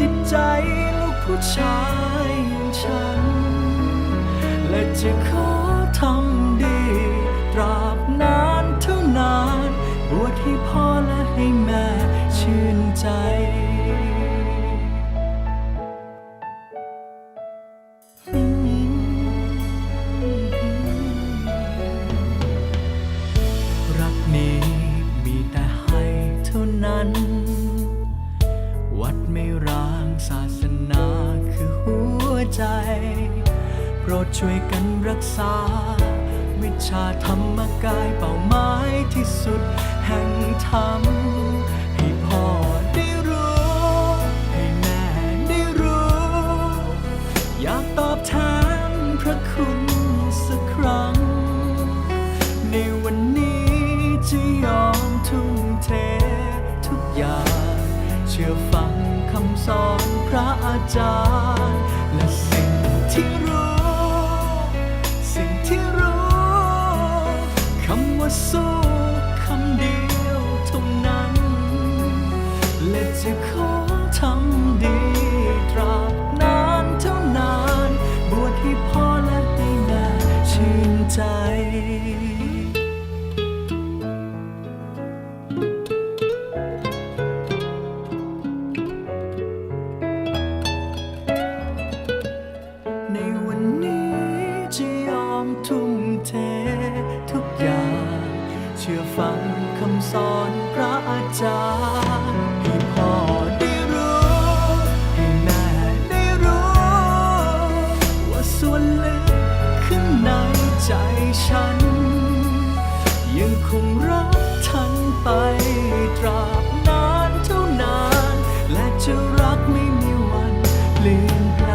จิตใจลูกผู้ชายอย่างฉัน และจะขอ วใจ โปรดช่วยกันรักษา วิชาธรรมกายเป้าหมายที่สุดแห่งธรรม ให้พ่อได้รู้ ให้แม่ได้รู้ อยากตอบแทนพระคุณสักครั้ง ในวันนี้จะยอมทุ่มเททุกอย่าง เชื่อฟังคำสอนพระอาจารย์ ว่าสู้คำเดียวเท่านั้น และจะขอ ชื่อฟังคำสอนพระอาจารย์ให้พ่อได้รู้ ให้แม่ได้รู้ ว่าส่วนลึกข้างในใจฉัน ยังคงรักท่านไปตราบนานเท่านาน และจะรักไม่มีวันเปลี่ยนแปล